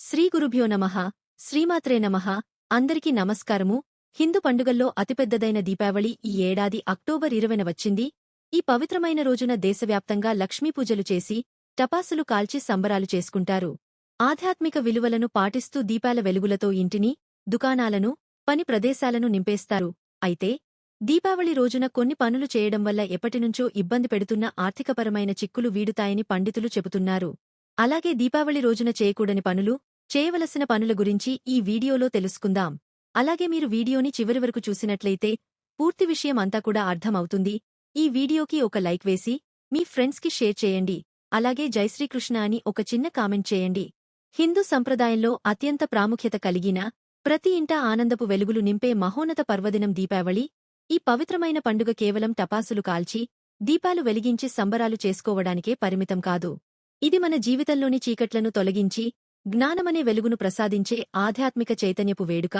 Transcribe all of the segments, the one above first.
శ్రీ గురుభ్యో నమః శ్రీమాత్రే నమః అందరికీ నమస్కారము. హిందూ పండుగల్లో అతిపెద్దదైన దీపావళి ఈ ఏడాది అక్టోబర్ ఇరవైన వచ్చింది. ఈ పవిత్రమైన రోజున దేశవ్యాప్తంగా లక్ష్మీపూజలు చేసి టపాసులు కాల్చి సంబరాలు చేసుకుంటారు. ఆధ్యాత్మిక విలువలను పాటిస్తూ దీపాల వెలుగులతో ఇంటిని దుకాణాలను పని ప్రదేశాలను నింపేస్తారు. అయితే దీపావళి రోజున కొన్ని పనులు చేయడం వల్ల ఎప్పటినుంచో ఇబ్బంది పెడుతున్న ఆర్థికపరమైన చిక్కులు వీడుతాయని పండితులు చెబుతున్నారు. అలాగే దీపావళి రోజున చేయకూడని పనులు చేయవలసిన పనుల గురించి ఈ వీడియోలో తెలుసుకుందాం. అలాగే మీరు వీడియోని చివరి వరకు చూసినట్లయితే పూర్తి విషయం అంతా కూడా అర్థమవుతుంది. ఈ వీడియోకి ఒక లైక్ వేసి మీ ఫ్రెండ్స్కి షేర్ చేయండి. అలాగే జై శ్రీకృష్ణ అని ఒక చిన్న కామెంట్ చేయండి. హిందూ సంప్రదాయంలో అత్యంత ప్రాముఖ్యత కలిగిన ప్రతి ఇంటా ఆనందపు వెలుగులు నింపే మహోన్నత పర్వదినం దీపావళి ఈ పవిత్రమైన పండుగ కేవలం టపాసులు కాల్చి దీపాలు వెలిగించి సంబరాలు చేసుకోవడానికే పరిమితం కాదు. ఇది మన జీవితంలోని చీకట్లను తొలగించి జ్ఞానమనే వెలుగును ప్రసాదించే ఆధ్యాత్మిక చైతన్యపు వేడుక.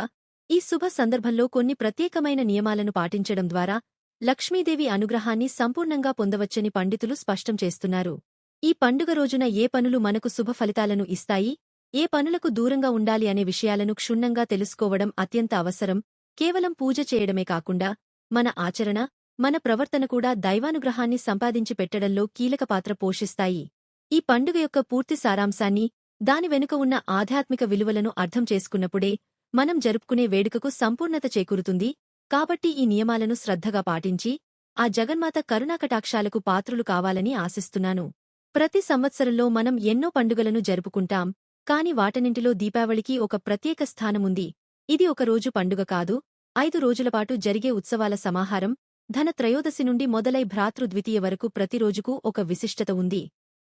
ఈ శుభ సందర్భంలో కొన్ని ప్రత్యేకమైన నియమాలను పాటించడం ద్వారా లక్ష్మీదేవి అనుగ్రహాన్ని సంపూర్ణంగా పొందవచ్చని పండితులు స్పష్టం చేస్తున్నారు. ఈ పండుగ రోజున ఏ పనులు మనకు శుభ ఫలితాలను ఇస్తాయి? ఏ పనులకు దూరంగా ఉండాలి అనే విషయాలను క్షుణ్ణంగా తెలుసుకోవడం అత్యంత అవసరం. కేవలం పూజ చేయడమే కాకుండా మన ఆచరణ మన ప్రవర్తన కూడా దైవానుగ్రహాన్ని సంపాదించి పెట్టడంలో కీలక పాత్ర పోషిస్తాయి. ఈ పండుగ యొక్క పూర్తి సారాంశాన్ని దాని వెనుక ఉన్న ఆధ్యాత్మిక విలువలను అర్థం చేసుకున్నప్పుడే మనం జరుపుకునే వేడుకకు సంపూర్ణత చేకూరుతుంది. కాబట్టి ఈ నియమాలను శ్రద్ధగా పాటించి ఆ జగన్మాత కరుణాకటాక్షాలకు పాత్రులు కావాలని ఆశిస్తున్నాను. ప్రతి సంవత్సరంలో మనం ఎన్నో పండుగలను జరుపుకుంటాం. కాని వాటన్నింటిలో దీపావళికి ఒక ప్రత్యేక స్థానముంది ఇది ఒక రోజు పండుగ కాదు. ఐదు రోజులపాటు జరిగే ఉత్సవాల సమాహారం ధన త్రయోదశి నుండి మొదలై భ్రాతృద్వితీయ వరకు ప్రతిరోజుకు ఒక విశిష్టత ఉంది.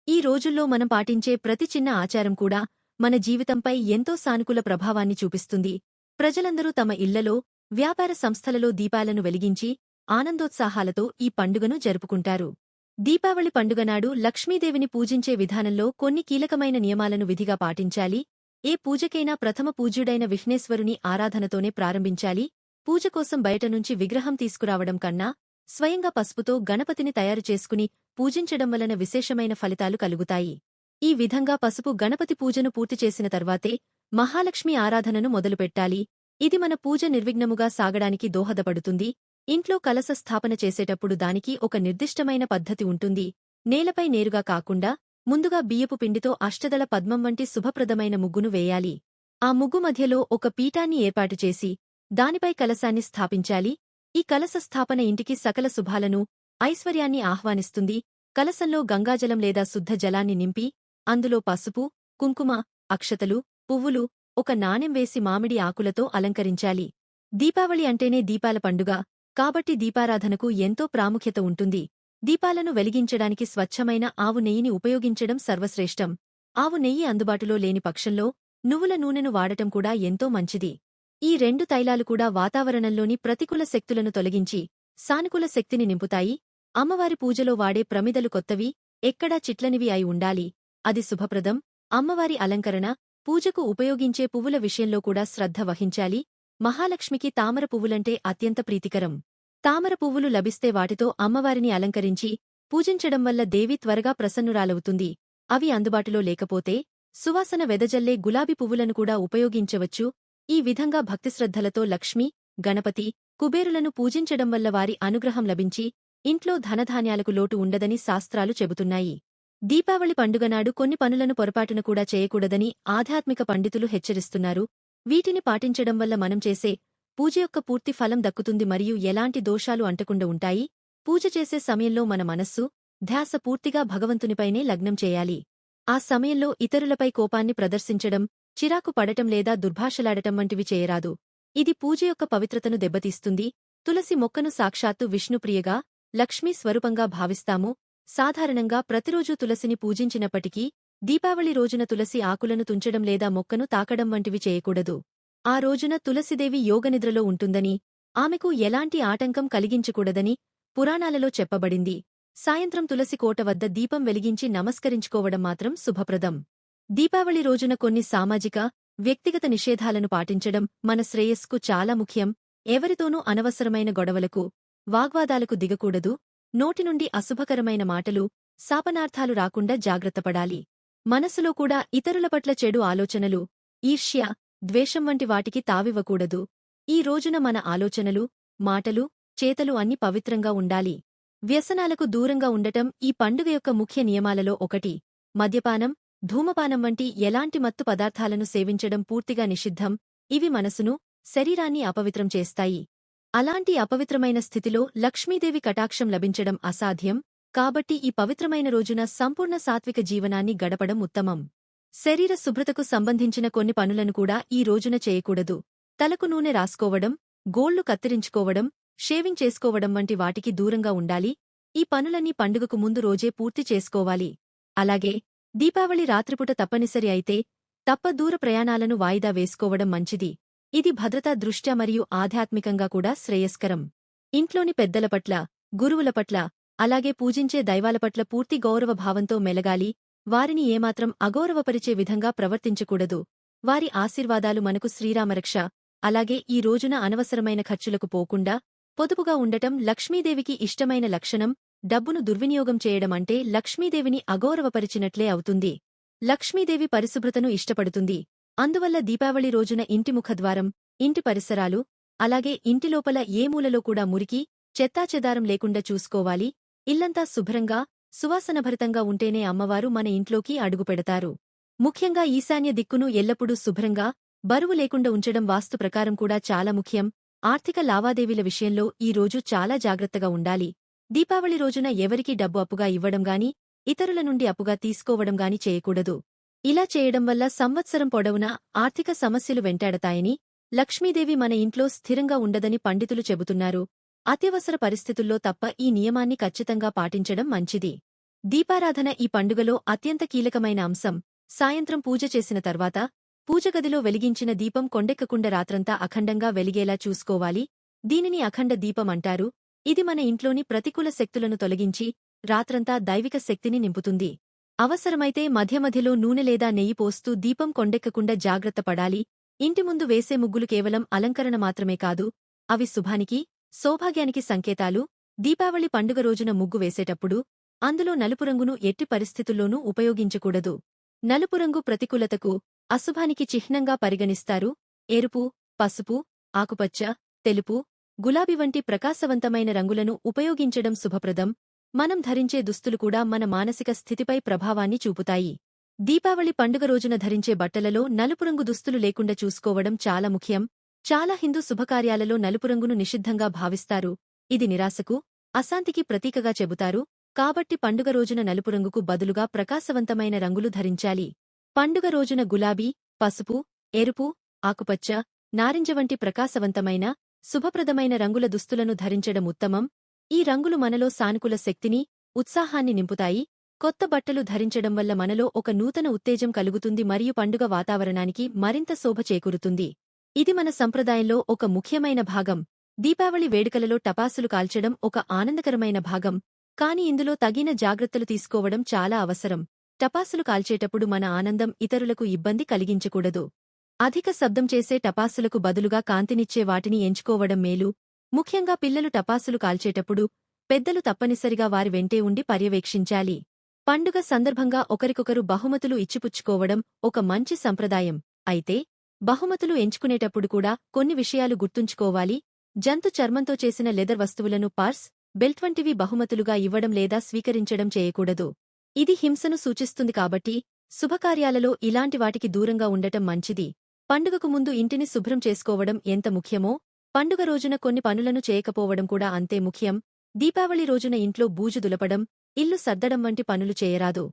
ఈ రోజుల్లో మనం పాటించే ప్రతి చిన్న ఆచారం కూడా మన జీవితంపై ఎంతో సానుకూల ప్రభావాన్ని చూపిస్తుంది. ప్రజలందరూ తమ ఇళ్ళలో వ్యాపార సంస్థలలో దీపాలను వెలిగించి ఆనందోత్సాహాలతో ఈ పండుగను జరుపుకుంటారు. దీపావళి పండుగనాడు లక్ష్మీదేవిని పూజించే విధానంలో కొన్ని కీలకమైన నియమాలను విధిగా పాటించాలి. ఏ పూజకైనా ప్రథమ పూజ్యుడైన విఘ్నేశ్వరుని ఆరాధనతోనే ప్రారంభించాలి. పూజ కోసం బయట నుంచి విగ్రహం తీసుకురావడం కన్నా స్వయంగా పసుపుతో గణపతిని తయారు చేసుకుని పూజించడం వలన విశేషమైన ఫలితాలు కలుగుతాయి. ఈ విధంగా పసుపు గణపతి పూజను పూర్తి చేసిన తర్వాతే మహాలక్ష్మి ఆరాధనను మొదలుపెట్టాలి. ఇది మన పూజ నిర్విఘ్నముగా సాగడానికి దోహదపడుతుంది. ఇంట్లో కలస స్థాపన చేసేటప్పుడు దానికి ఒక నిర్దిష్టమైన పద్ధతి ఉంటుంది. నేలపై నేరుగా కాకుండా ముందుగా బియ్యపు పిండితో అష్టదళ పద్మం వంటి శుభప్రదమైన ముగ్గును వేయాలి. ఆ ముగ్గు మధ్యలో ఒక పీఠాన్ని ఏర్పాటు చేసి దానిపై కలశాన్ని స్థాపించాలి. ఈ కలశ స్థాపన ఇంటికి సకల శుభాలను ఐశ్వర్యాన్ని ఆహ్వానిస్తుంది. కలసంలో గంగాజలం లేదా శుద్ధ జలాన్ని నింపి అందులో పసుపు కుంకుమ అక్షతలు పువ్వులు ఒక నాణెం వేసి మామిడి ఆకులతో అలంకరించాలి. దీపావళి అంటేనే దీపాల పండుగ కాబట్టి దీపారాధనకు ఎంతో ప్రాముఖ్యత ఉంటుంది. దీపాలను వెలిగించడానికి స్వచ్ఛమైన ఆవు నెయ్యిని ఉపయోగించడం సర్వశ్రేష్టం. ఆవు నెయ్యి అందుబాటులో లేని పక్షంలో నువ్వుల నూనెను వాడటం కూడా ఎంతో మంచిది. ఈ రెండు తైలాలు కూడా వాతావరణంలోని ప్రతికూల శక్తులను తొలగించి సానుకూల శక్తిని నింపుతాయి. అమ్మవారి పూజలో వాడే ప్రమిదలు కొత్తవి ఎక్కడా చిట్లనివి అయి ఉండాలి. అది శుభప్రదం. అమ్మవారి అలంకరణ పూజకు ఉపయోగించే పువ్వుల విషయంలో కూడా శ్రద్ధ వహించాలి. మహాలక్ష్మికి తామర పువ్వులంటే అత్యంత ప్రీతికరం. తామర పువ్వులు లభిస్తే వాటితో అమ్మవారిని అలంకరించి పూజించడం వల్ల దేవి త్వరగా ప్రసన్నురాలవుతుంది. అవి అందుబాటులో లేకపోతే సువాసన వెదజల్లే గులాబీ పువ్వులను కూడా ఉపయోగించవచ్చు. ఈ విధంగా భక్తిశ్రద్ధలతో లక్ష్మి గణపతి కుబేరులను పూజించడం వల్ల వారి అనుగ్రహం లభించి ఇంట్లో ధనధాన్యాలకు లోటు ఉండదని శాస్త్రాలు చెబుతున్నాయి. దీపావళి పండుగనాడు కొన్ని పనులను పొరపాటున కూడా చేయకూడదని ఆధ్యాత్మిక పండితులు హెచ్చరిస్తున్నారు. వీటిని పాటించడం వల్ల మనం చేసే పూజ యొక్క పూర్తి ఫలం దక్కుతుంది మరియు ఎలాంటి దోషాలు అంటకుండా ఉంటాయి. పూజ చేసే సమయంలో మన మనస్సు ధ్యాస పూర్తిగా భగవంతునిపైనే లగ్నం చేయాలి. ఆ సమయంలో ఇతరులపై కోపాన్ని ప్రదర్శించడం చిరాకు పడటం లేదా దుర్భాషలాడటం వంటివి చేయరాదు. ఇది పూజ యొక్క పవిత్రతను దెబ్బతీస్తుంది. తులసి మొక్కను సాక్షాత్తు విష్ణుప్రియగా లక్ష్మీ స్వరూపంగా భావిస్తాము. సాధారణంగా ప్రతిరోజూ తులసిని పూజించినప్పటికీ దీపావళి రోజున తులసి ఆకులను తుంచడం లేదా మొక్కను తాకడం వంటివి చేయకూడదు. ఆ రోజున తులసిదేవి యోగనిద్రలో ఉంటుందని ఆమెకు ఎలాంటి ఆటంకం కలిగించకూడదని పురాణాలలో చెప్పబడింది. సాయంత్రం తులసి కోట వద్ద దీపం వెలిగించి నమస్కరించుకోవడం మాత్రం శుభప్రదం. దీపావళి రోజున కొన్ని సామాజిక వ్యక్తిగత నిషేధాలను పాటించడం మన శ్రేయస్కు చాలా ముఖ్యం. ఎవరితోనూ అనవసరమైన గొడవలకు వాగ్వాదాలకు దిగకూడదు. నోటి నుండి అశుభకరమైన మాటలు శాపనార్థాలు రాకుండా జాగ్రత్తపడాలి మనసులో కూడా ఇతరుల పట్ల చెడు ఆలోచనలు ఈర్ష్య ద్వేషం వంటి వాటికి తావివ్వకూడదు. ఈ రోజున మన ఆలోచనలు మాటలు చేతలు అన్ని పవిత్రంగా ఉండాలి. వ్యసనాలకు దూరంగా ఉండటం ఈ పండుగ యొక్క ముఖ్య నియమాలలో ఒకటి. మద్యపానం ధూమపానం వంటి ఎలాంటి మత్తు పదార్థాలను సేవించడం పూర్తిగా నిషిద్ధం ఇవి మనసును శరీరాన్ని అపవిత్రం చేస్తాయి. అలాంటి అపవిత్రమైన స్థితిలో లక్ష్మీదేవి కటాక్షం లభించడం అసాధ్యం కాబట్టి ఈ పవిత్రమైన రోజున సంపూర్ణ సాత్విక జీవనాన్ని గడపడం ఉత్తమం. శరీర శుభ్రతకు సంబంధించిన కొన్ని పనులను కూడా ఈ రోజున చేయకూడదు. తలకు నూనె రాసుకోవడం గోళ్ళు కత్తిరించుకోవడం షేవింగ్ చేసుకోవడం వంటి వాటికి దూరంగా ఉండాలి. ఈ పనులన్నీ పండుగకు ముందు రోజే పూర్తి చేసుకోవాలి. అలాగే దీపావళి రాత్రిపూట తప్పనిసరి అయితే తప్ప దూర ప్రయాణాలను వాయిదా వేసుకోవడం మంచిది. ఇది భద్రతా దృష్ట్యా మరియు ఆధ్యాత్మికంగా కూడా శ్రేయస్కరం. ఇంట్లోని పెద్దల పట్ల గురువుల పట్ల అలాగే పూజించే దైవాల పట్ల పూర్తి గౌరవ భావంతో మెలగాలి వారిని ఏమాత్రం అగౌరవపరిచే విధంగా ప్రవర్తించకూడదు. వారి ఆశీర్వాదాలు మనకు శ్రీరామరక్ష అలాగే ఈ రోజున అనవసరమైన ఖర్చులకు పోకుండా పొదుపుగా ఉండటం లక్ష్మీదేవికి ఇష్టమైన లక్షణం డబ్బును దుర్వినియోగం చేయడమంటే లక్ష్మీదేవిని అగౌరవపరిచినట్లే అవుతుంది. లక్ష్మీదేవి పరిశుభ్రతను ఇష్టపడుతుంది. అందువల్ల దీపావళి రోజున ఇంటి ముఖద్వారం ఇంటి పరిసరాలు అలాగే ఇంటిలోపల ఏ మూలలో కూడా మురికి చెత్తాచెదారం లేకుండా చూసుకోవాలి. ఇల్లంతా శుభ్రంగా సువాసనభరితంగా ఉంటేనే అమ్మవారు మన ఇంట్లోకి అడుగుపెడతారు. ముఖ్యంగా ఈశాన్య దిక్కును ఎల్లప్పుడూ శుభ్రంగా బరువు లేకుండా ఉంచడం వాస్తు ప్రకారం కూడా చాలా ముఖ్యం. ఆర్థిక లావాదేవీల విషయంలో ఈ రోజు చాలా జాగ్రత్తగా ఉండాలి. దీపావళి రోజున ఎవరికీ డబ్బు అప్పుగా ఇవ్వడం గాని ఇతరుల నుండి అప్పుగా తీసుకోవడం గాని చేయకూడదు. ఇలా చేయడం వల్ల సంవత్సరం పొడవునా ఆర్థిక సమస్యలు వెంటాడతాయని లక్ష్మీదేవి మన ఇంట్లో స్థిరంగా ఉండదని పండితులు చెబుతున్నారు. అత్యవసర పరిస్థితుల్లో తప్ప ఈ నియమాన్ని ఖచ్చితంగా పాటించడం మంచిది. దీపారాధన ఈ పండుగలో అత్యంత కీలకమైన అంశం. సాయంత్రం పూజ చేసిన తర్వాత పూజగదిలో వెలిగించిన దీపం కొండెక్కకుండా రాత్రంతా అఖండంగా వెలిగేలా చూసుకోవాలి. దీనిని అఖండ దీపం అంటారు. ఇది మన ఇంట్లోని ప్రతికూల శక్తులను తొలగించి రాత్రంతా దైవిక శక్తిని నింపుతుంది. అవసరమైతే మధ్య మధ్యలో నూనె లేదా నెయ్యి పోస్తూ దీపం కొండెక్కకుండా జాగ్రత్త పడాలి. ఇంటి ముందు వేసే ముగ్గులు కేవలం అలంకరణ మాత్రమే కాదు అవి శుభానికి సౌభాగ్యానికి సంకేతాలు. దీపావళి పండుగ రోజున ముగ్గు వేసేటప్పుడు అందులో నలుపు రంగును ఎట్టి పరిస్థితుల్లోనూ ఉపయోగించకూడదు. నలుపు రంగు ప్రతికూలతకు అశుభానికి చిహ్నంగా పరిగణిస్తారు. ఎరుపు పసుపు ఆకుపచ్చ తెలుపు గులాబీ వంటి ప్రకాశవంతమైన రంగులను ఉపయోగించడం శుభప్రదం. మనం ధరించే దుస్తులు కూడా మన మానసిక స్థితిపై ప్రభావాన్ని చూపుతాయి. దీపావళి పండుగ రోజున ధరించే బట్టలలో నలుపురంగు దుస్తులు లేకుండా చూసుకోవడం చాలా ముఖ్యం. చాలా హిందూ శుభకార్యాలలో నలుపురంగును నిషిద్ధంగా భావిస్తారు. ఇది నిరాశకు అశాంతికి ప్రతీకగా చెబుతారు. కాబట్టి పండుగ రోజున నలుపురంగుకు బదులుగా ప్రకాశవంతమైన రంగులు ధరించాలి. పండుగ రోజున గులాబీ పసుపు ఎరుపు ఆకుపచ్చ నారింజ వంటి ప్రకాశవంతమైన శుభప్రదమైన రంగుల దుస్తులను ధరించడం ఉత్తమం. ఈ రంగులు మనలో సానుకూల శక్తిని ఉత్సాహాన్ని నింపుతాయి. కొత్త బట్టలు ధరించడం వల్ల మనలో ఒక నూతన ఉత్తేజం కలుగుతుంది మరియు పండుగ వాతావరణానికి మరింత శోభ చేకూరుతుంది. ఇది మన సంప్రదాయంలో ఒక ముఖ్యమైన భాగం. దీపావళి వేడుకలలో టపాసులు కాల్చడం ఒక ఆనందకరమైన భాగం. కాని ఇందులో తగిన జాగ్రత్తలు తీసుకోవడం చాలా అవసరం. టపాసులు కాల్చేటప్పుడు మన ఆనందం ఇతరులకు ఇబ్బంది కలిగించకూడదు. అధిక శబ్దం చేసే టపాసులకు బదులుగా కాంతినిచ్చే వాటిని ఎంచుకోవడం మేలు. ముఖ్యంగా పిల్లలు టపాసులు కాల్చేటప్పుడు పెద్దలు తప్పనిసరిగా వారి వెంటే ఉండి పర్యవేక్షించాలి. పండుగ సందర్భంగా ఒకరికొకరు బహుమతులు ఇచ్చిపుచ్చుకోవడం ఒక మంచి సంప్రదాయం. అయితే బహుమతులు ఎంచుకునేటప్పుడు కూడా కొన్ని విషయాలు గుర్తుంచుకోవాలి. జంతు చర్మంతో చేసిన లెదర్ వస్తువులను పర్స్ బెల్ట్ వంటివి బహుమతులుగా ఇవ్వడం లేదా స్వీకరించడం చేయకూడదు. ఇది హింసను సూచిస్తుంది కాబట్టి శుభకార్యాలలో ఇలాంటి వాటికి దూరంగా ఉండటం మంచిది. పండుగకు ముందు ఇంటిని శుభ్రం చేసుకోవడం ఎంత ముఖ్యమో పండుగ రోజున కొన్ని పనులను చేయకపోవడం కూడా అంతే ముఖ్యం. దీపావళి రోజున ఇంట్లో బూజు దులపడం ఇల్లు సర్దడం వంటి పనులు చేయరాదు.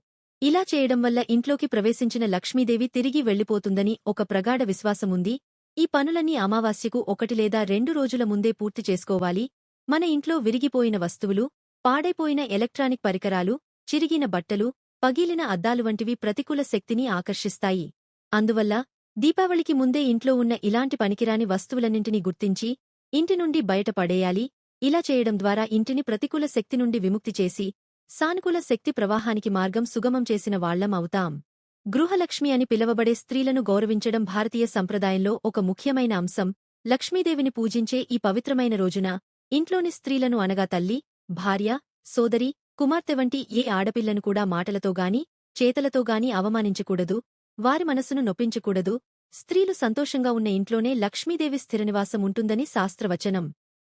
ఇలా చేయడం వల్ల ఇంట్లోకి ప్రవేశించిన లక్ష్మీదేవి తిరిగి వెళ్ళిపోతుందని ఒక ప్రగాఢ విశ్వాసముంది ఈ పనులన్నీ అమావాస్యకు ఒకటి లేదా రెండు రోజుల ముందే పూర్తి చేసుకోవాలి. మన ఇంట్లో విరిగిపోయిన వస్తువులు పాడైపోయిన ఎలక్ట్రానిక్ పరికరాలు చిరిగిన బట్టలు పగిలిన అద్దాలు వంటివి ప్రతికూల శక్తిని ఆకర్షిస్తాయి. అందువల్ల దీపావళికి ముందే ఇంట్లో ఉన్న ఇలాంటి పనికిరాని వస్తువులన్నింటినీ గుర్తించి ఇంటి నుండి బయట పడేయాలి. ఇలా చేయడం ద్వారా ఇంటిని ప్రతికూల శక్తి నుండి విముక్తి చేసి సానుకూల శక్తి ప్రవాహానికి మార్గం సుగమం చేసిన వాళ్ళం అవుతాం. గృహలక్ష్మి అని పిలవబడే స్త్రీలను గౌరవించడం భారతీయ సంప్రదాయంలో ఒక ముఖ్యమైన అంశం. లక్ష్మీదేవిని పూజించే ఈ పవిత్రమైన రోజున ఇంట్లోని స్త్రీలను అనగా తల్లి భార్య సోదరి కుమార్తె వంటి ఏ ఆడపిల్లను కూడా మాటలతోగాని చేతలతోగాని అవమానించకూడదు. వారి మనసును నొప్పించకూడదు. స్త్రీలు సంతోషంగా ఉన్న ఇంట్లోనే లక్ష్మీదేవి స్థిరనివాసం ఉంటుందని శాస్త్రవచనం.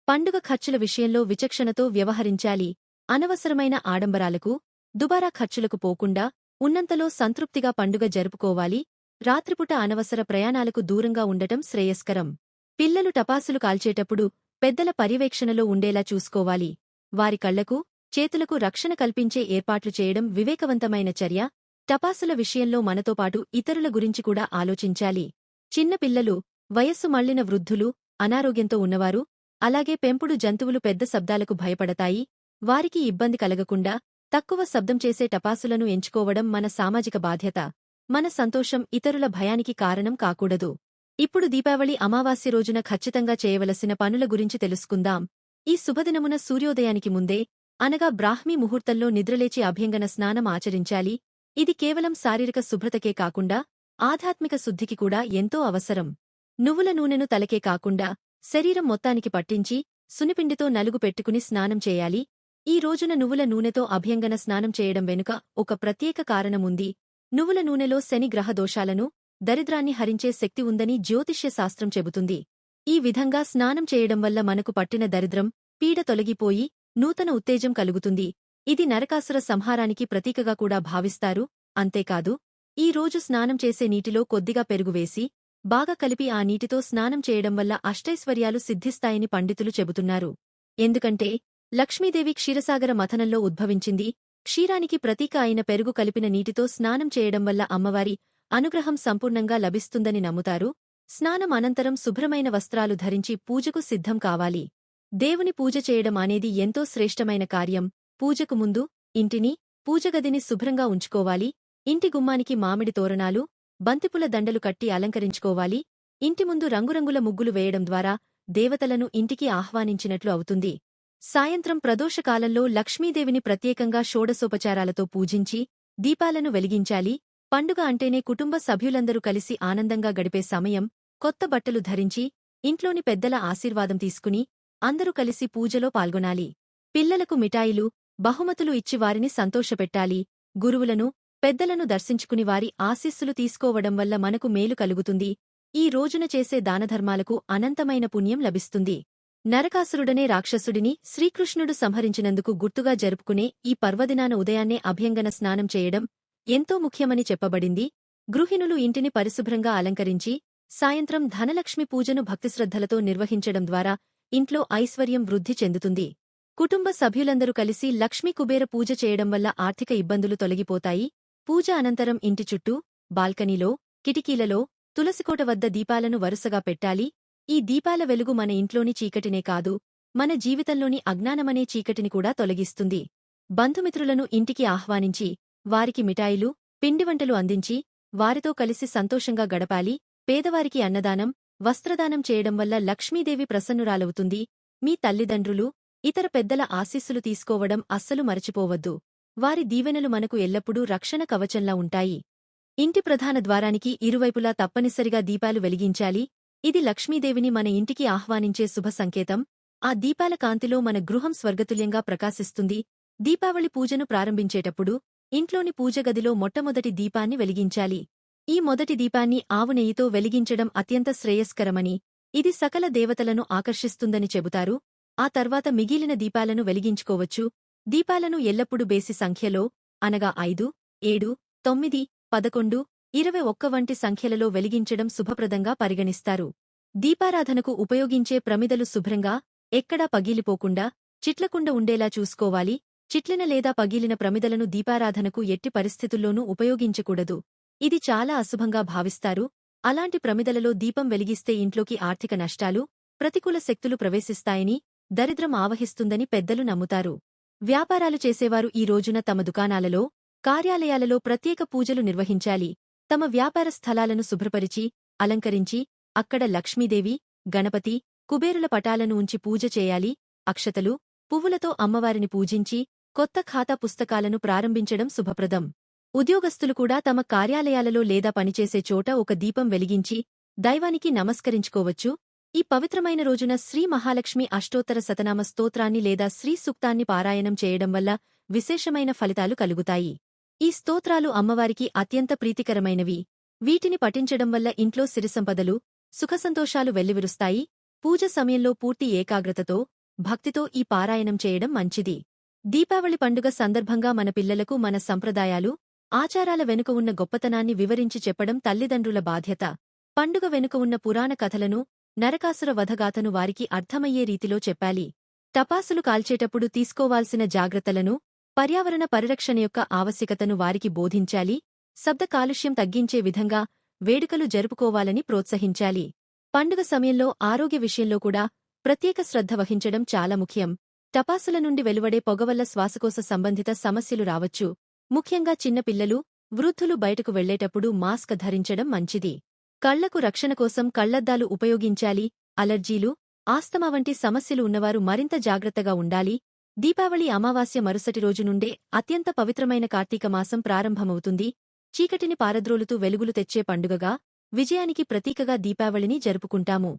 పండుగ ఖర్చుల విషయంలో విచక్షణతో వ్యవహరించాలి. అనవసరమైన ఆడంబరాలకు దుబారా ఖర్చులకు పోకుండా ఉన్నంతలో సంతృప్తిగా పండుగ జరుపుకోవాలి. రాత్రిపుట అనవసర ప్రయాణాలకు దూరంగా ఉండటం శ్రేయస్కరం. పిల్లలు టపాసులు కాల్చేటప్పుడు పెద్దల పర్యవేక్షణలో ఉండేలా చూసుకోవాలి. వారి కళ్ళకు చేతులకు రక్షణ కల్పించే ఏర్పాట్లు చేయడం వివేకవంతమైన చర్య. టపాసుల విషయంలో మనతో పాటు ఇతరుల గురించి కూడా ఆలోచించాలి. చిన్నపిల్లలు వయస్సు మళ్ళిన వృద్ధులు అనారోగ్యంతో ఉన్నవారు అలాగే పెంపుడు జంతువులు పెద్ద శబ్దాలకు భయపడతాయి. వారికి ఇబ్బంది కలగకుండా తక్కువ శబ్దం చేసే టపాసులను ఎంచుకోవడం మన సామాజిక బాధ్యత. మన సంతోషం ఇతరుల భయానికి కారణం కాకూడదు. ఇప్పుడు దీపావళి అమావాస్య రోజున ఖచ్చితంగా చేయవలసిన పనుల గురించి తెలుసుకుందాం. ఈ శుభదినమున సూర్యోదయానికి ముందే అనగా బ్రాహ్మీ ముహూర్తంలో నిద్రలేచి అభ్యంగన స్నానం ఆచరించాలి. ఇది కేవలం శారీరక శుభ్రతకే కాకుండా ఆధ్యాత్మిక శుద్ధికి కూడా ఎంతో అవసరం. నువ్వుల నూనెను తలకే కాకుండా శరీరం మొత్తానికి పట్టించి సునిపిండితో నలుగు పెట్టుకుని స్నానం చేయాలి. ఈ రోజున నువ్వుల నూనెతో అభ్యంగన స్నానం చేయడం వెనుక ఒక ప్రత్యేక కారణముంది. నువ్వుల నూనెలో శని గ్రహ దోషాలను దరిద్రాన్ని హరించే శక్తి ఉందని జ్యోతిష్య శాస్త్రం చెబుతుంది. ఈ విధంగా స్నానం చేయడం వల్ల మనకు పట్టిన దరిద్రం పీడ తొలగిపోయి నూతన ఉత్తేజం కలుగుతుంది. ఇది నరకాసుర సంహారానికి ప్రతీకగా కూడా భావిస్తారు. అంతేకాదు ఈ రోజు స్నానం చేసే నీటిలో కొద్దిగా పెరుగు వేసి బాగా కలిపి ఆ నీటితో స్నానం చేయడం వల్ల అష్టైశ్వర్యాలు సిద్ధిస్తాయని పండితులు చెబుతున్నారు. ఎందుకంటే లక్ష్మీదేవి క్షీరసాగర మథనంలో ఉద్భవించింది. క్షీరానికి ప్రతీక అయిన పెరుగు కలిపిన నీటితో స్నానం చేయడం వల్ల అమ్మవారి అనుగ్రహం సంపూర్ణంగా లభిస్తుందని నమ్ముతారు. స్నానం అనంతరం శుభ్రమైన వస్త్రాలు ధరించి పూజకు సిద్ధం కావాలి. దేవుని పూజ చేయడం అనేది ఎంతో శ్రేష్టమైన కార్యం. పూజకు ముందు ఇంటిని పూజగదిని శుభ్రంగా ఉంచుకోవాలి. ఇంటి గుమ్మానికి మామిడి తోరణాలు బంతిపుల దండలు కట్టి అలంకరించుకోవాలి. ఇంటి ముందు రంగురంగుల ముగ్గులు వేయడం ద్వారా దేవతలను ఇంటికి ఆహ్వానించినట్లు అవుతుంది. సాయంత్రం ప్రదోషకాలంలో లక్ష్మీదేవిని ప్రత్యేకంగా షోడసోపచారాలతో పూజించి దీపాలను వెలిగించాలి. పండుగ అంటేనే కుటుంబ సభ్యులందరూ కలిసి ఆనందంగా గడిపే సమయం. కొత్త బట్టలు ధరించి ఇంట్లోని పెద్దల ఆశీర్వాదం తీసుకుని అందరూ కలిసి పూజలో పాల్గొనాలి. పిల్లలకు మిఠాయిలు బహుమతులు ఇచ్చి వారిని సంతోషపెట్టాలి. గురువులను పెద్దలను దర్శించుకుని వారి ఆశీస్సులు తీసుకోవడం వల్ల మనకు మేలు కలుగుతుంది. ఈ రోజున చేసే దానధర్మాలకు అనంతమైన పుణ్యం లభిస్తుంది. నరకాసురుడనే రాక్షసుడిని శ్రీకృష్ణుడు సంహరించినందుకు గుర్తుగా జరుపుకునే ఈ పర్వదినాన ఉదయాన్నే అభ్యంగన స్నానం చేయడం ఎంతో ముఖ్యమని చెప్పబడింది. గృహిణులు ఇంటిని పరిశుభ్రంగా అలంకరించి సాయంత్రం ధనలక్ష్మి పూజను భక్తిశ్రద్ధలతో నిర్వహించడం ద్వారా ఇంట్లో ఐశ్వర్యం వృద్ధి చెందుతుంది. కుటుంబ సభ్యులందరూ కలిసి లక్ష్మీ కుబేర పూజ చేయడం వల్ల ఆర్థిక ఇబ్బందులు తొలగిపోతాయి. పూజ అనంతరం ఇంటి చుట్టూ బాల్కనీలో కిటికీలలో తులసికోట వద్ద దీపాలను వరుసగా పెట్టాలి. ఈ దీపాల వెలుగు మన ఇంట్లోని చీకటినే కాదు మన జీవితంలోని అజ్ఞానమనే చీకటిని కూడా తొలగిస్తుంది. బంధుమిత్రులను ఇంటికి ఆహ్వానించి వారికి మిఠాయిలు పిండివంటలు అందించి వారితో కలిసి సంతోషంగా గడపాలి. పేదవారికి అన్నదానం వస్త్రదానం చేయడం వల్ల లక్ష్మీదేవి ప్రసన్నురాలవుతుంది. మీ తల్లిదండ్రులు ఇతర పెద్దల ఆశీస్సులు తీసుకోవడం అస్సలు మరచిపోవద్దు. వారి దీవెనలు మనకు ఎల్లప్పుడూ రక్షణ కవచంలా ఉంటాయి. ఇంటి ప్రధాన ద్వారానికి ఇరువైపులా తప్పనిసరిగా దీపాలు వెలిగించాలి. ఇది లక్ష్మీదేవిని మన ఇంటికి ఆహ్వానించే శుభ సంకేతం. ఆ దీపాల కాంతిలో మన గృహం స్వర్గతుల్యంగా ప్రకాశిస్తుంది. దీపావళి పూజను ప్రారంభించేటప్పుడు ఇంట్లోని పూజగదిలో మొట్టమొదటి దీపాన్ని వెలిగించాలి. ఈ మొదటి దీపాన్ని ఆవు నెయ్యితో వెలిగించడం అత్యంత శ్రేయస్కరమని ఇది సకల దేవతలను ఆకర్షిస్తుందని చెబుతారు. ఆ తర్వాత మిగిలిన దీపాలను వెలిగించుకోవచ్చు. దీపాలను ఎల్లప్పుడూ బేసి సంఖ్యలో అనగా ఐదు ఏడు తొమ్మిది పదకొండు ఇరవై ఒక్క వంటి సంఖ్యలలో వెలిగించడం శుభప్రదంగా పరిగణిస్తారు. దీపారాధనకు ఉపయోగించే ప్రమిదలు శుభ్రంగా ఎక్కడా పగిలిపోకుండా చిట్లకుండా ఉండేలా చూసుకోవాలి. చిట్లిన లేదా పగిలిన ప్రమిదలను దీపారాధనకు ఎట్టి పరిస్థితుల్లోనూ ఉపయోగించకూడదు. ఇది చాలా అశుభంగా భావిస్తారు. అలాంటి ప్రమిదలలో దీపం వెలిగిస్తే ఇంట్లోకి ఆర్థిక నష్టాలు ప్రతికూల శక్తులు ప్రవేశిస్తాయని దరిద్రం ఆవహిస్తుందని పెద్దలు నమ్ముతారు. వ్యాపారాలు చేసేవారు ఈ రోజున తమ దుకాణాలలో కార్యాలయాలలో ప్రత్యేక పూజలు నిర్వహించాలి. తమ వ్యాపార స్థలాలను శుభ్రపరిచి అలంకరించి అక్కడ లక్ష్మీదేవి గణపతి కుబేరుల పటాలను ఉంచి పూజ చేయాలి. అక్షతలు పువ్వులతో అమ్మవారిని పూజించి కొత్త ఖాతా పుస్తకాలను ప్రారంభించడం శుభప్రదం. ఉద్యోగస్తులు కూడా తమ కార్యాలయాలలో లేదా పనిచేసే చోట ఒక దీపం వెలిగించి దైవానికి నమస్కరించుకోవచ్చు. ఈ పవిత్రమైన రోజున శ్రీ మహాలక్ష్మి అష్టోత్తర శతనామ స్తోత్రాన్ని లేదా శ్రీ సూక్తాన్ని పారాయణం చేయడం వల్ల విశేషమైన ఫలితాలు కలుగుతాయి. ఈ స్తోత్రాలు అమ్మవారికి అత్యంత ప్రీతికరమైనవి. వీటిని పఠించడం వల్ల ఇంట్లో సిరిసంపదలు సుఖసంతోషాలు వెల్లివిరుస్తాయి. పూజ సమయంలో పూర్తి ఏకాగ్రతతో భక్తితో ఈ పారాయణం చేయడం మంచిది. దీపావళి పండుగ సందర్భంగా మన పిల్లలకు మన సంప్రదాయాలు ఆచారాల వెనుక ఉన్న గొప్పతనాన్ని వివరించి చెప్పడం తల్లిదండ్రుల బాధ్యత. పండుగ వెనుక ఉన్న పురాణ కథలను నరకాసుర వధగాథను వారికి అర్థమయ్యే రీతిలో చెప్పాలి. టపాసులు కాల్చేటప్పుడు తీసుకోవాల్సిన జాగ్రత్తలను పర్యావరణ పరిరక్షణ యొక్క ఆవశ్యకతను వారికి బోధించాలి. శబ్ద కాలుష్యం తగ్గించే విధంగా వేడుకలు జరుపుకోవాలని ప్రోత్సహించాలి. పండుగ సమయంలో ఆరోగ్య విషయంలో కూడా ప్రత్యేక శ్రద్ధ వహించడం చాలా ముఖ్యం. టపాసుల నుండి వెలువడే పొగవల్ల శ్వాసకోశ సంబంధిత సమస్యలు రావచ్చు. ముఖ్యంగా చిన్నపిల్లలు వృద్ధులు బయటకు వెళ్ళేటప్పుడు మాస్క్ ధరించడం మంచిది. కళ్ళకు రక్షణ కోసం కళ్ళద్దాలు ఉపయోగించాలి అలర్జీలు ఆస్తమా వంటి సమస్యలు ఉన్నవారు మరింత జాగ్రత్తగా ఉండాలి. దీపావళి అమావాస్య మరుసటి రోజు నుండే అత్యంత పవిత్రమైన కార్తీక మాసం ప్రారంభమవుతుంది. చీకటిని పారద్రోలుతూ వెలుగులు తెచ్చే పండుగగా విజయానికి ప్రతీకగా దీపావళిని జరుపుకుంటాము.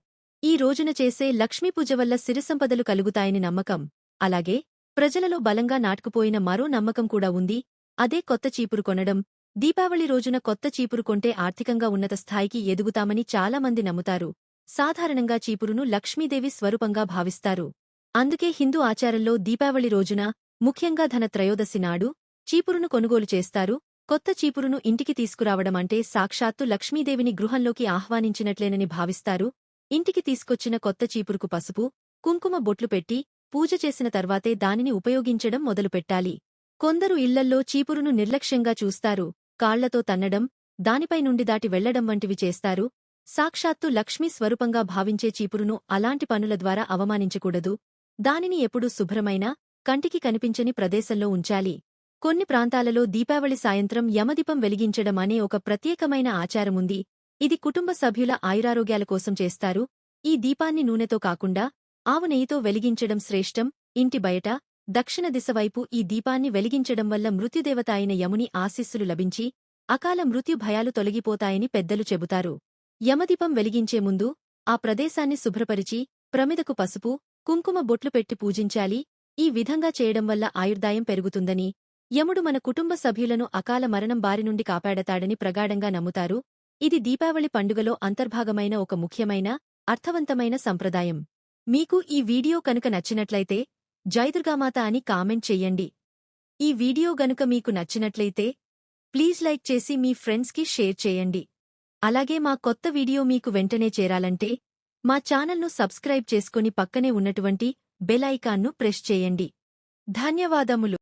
ఈ రోజున చేసే లక్ష్మీపూజ వల్ల సిరిసంపదలు కలుగుతాయని నమ్మకం. అలాగే ప్రజలలో బలంగా నాటుకుపోయిన మరో నమ్మకం కూడా ఉంది. అదే కొత్త చీపురు కొనడం దీపావళి రోజున కొత్త చీపురు కొంటే ఆర్థికంగా ఉన్నత స్థాయికి ఎదుగుతామని చాలామంది నమ్ముతారు. సాధారణంగా చీపురును లక్ష్మీదేవి స్వరూపంగా భావిస్తారు. అందుకే హిందూ ఆచారంలో దీపావళి రోజున ముఖ్యంగా ధన త్రయోదశి నాడు చీపురును కొనుగోలు చేస్తారు. కొత్త చీపురును ఇంటికి తీసుకురావడం అంటే సాక్షాత్తు లక్ష్మీదేవిని గృహంలోకి ఆహ్వానించినట్లేనని భావిస్తారు. ఇంటికి తీసుకొచ్చిన కొత్త చీపురుకు పసుపు కుంకుమ బొట్లు పెట్టి పూజ చేసిన తర్వాతే దానిని ఉపయోగించడం మొదలుపెట్టాలి. కొందరు ఇళ్ళల్లో చీపురును నిర్లక్ష్యంగా చూస్తారు. కాళ్ళతో తన్నడం దానిపై నుండి దాటి వెళ్ళడం వంటివి చేస్తారు. సాక్షాత్తు లక్ష్మీ స్వరూపంగా భావించే చీపురును అలాంటి పనుల ద్వారా అవమానించకూడదు. దానిని ఎప్పుడూ శుభ్రమైన కంటికి కనిపించని ప్రదేశంలో ఉంచాలి. కొన్ని ప్రాంతాలలో దీపావళి సాయంత్రం యమదీపం వెలిగించడం అనే ఒక ప్రత్యేకమైన ఆచారముంది. ఇది కుటుంబ సభ్యుల ఆయురారోగ్యాల కోసం చేస్తారు. ఈ దీపాన్ని నూనెతో కాకుండా ఆవు నెయ్యితో వెలిగించడం శ్రేష్టం. ఇంటి బయట దక్షిణ దిశవైపు ఈ దీపాన్ని వెలిగించడం వల్ల మృత్యుదేవత అయిన యముని ఆశీస్సులు లభించి అకాల మృత్యు భయాలు తొలగిపోతాయని పెద్దలు చెబుతారు. యమదీపం వెలిగించే ముందు ఆ ప్రదేశాన్ని శుభ్రపరిచి ప్రమిదకు పసుపు కుంకుమ బొట్లు పెట్టి పూజించాలి. ఈ విధంగా చేయడం వల్ల ఆయుర్దాయం పెరుగుతుందని యముడు మన కుటుంబ సభ్యులను అకాల మరణం బారి నుండి కాపాడతాడని ప్రగాఢంగా నమ్ముతారు. ఇది దీపావళి పండుగలో అంతర్భాగమైన ఒక ముఖ్యమైన అర్థవంతమైన సంప్రదాయం. మీకు ఈ వీడియో కనుక నచ్చినట్లయితే జైదుర్గామాత అని కామెంట్ చెయ్యండి. ఈ వీడియో గనుక మీకు నచ్చినట్లయితే ప్లీజ్ లైక్ చేసి మీ ఫ్రెండ్స్కి షేర్ చేయండి. అలాగే మా కొత్త వీడియో మీకు వెంటనే చేరాలంటే మా ఛానల్ను సబ్స్క్రైబ్ చేసుకుని పక్కనే ఉన్నటువంటి బెల్ ఐకాన్ను ప్రెస్ చేయండి. ధన్యవాదములు.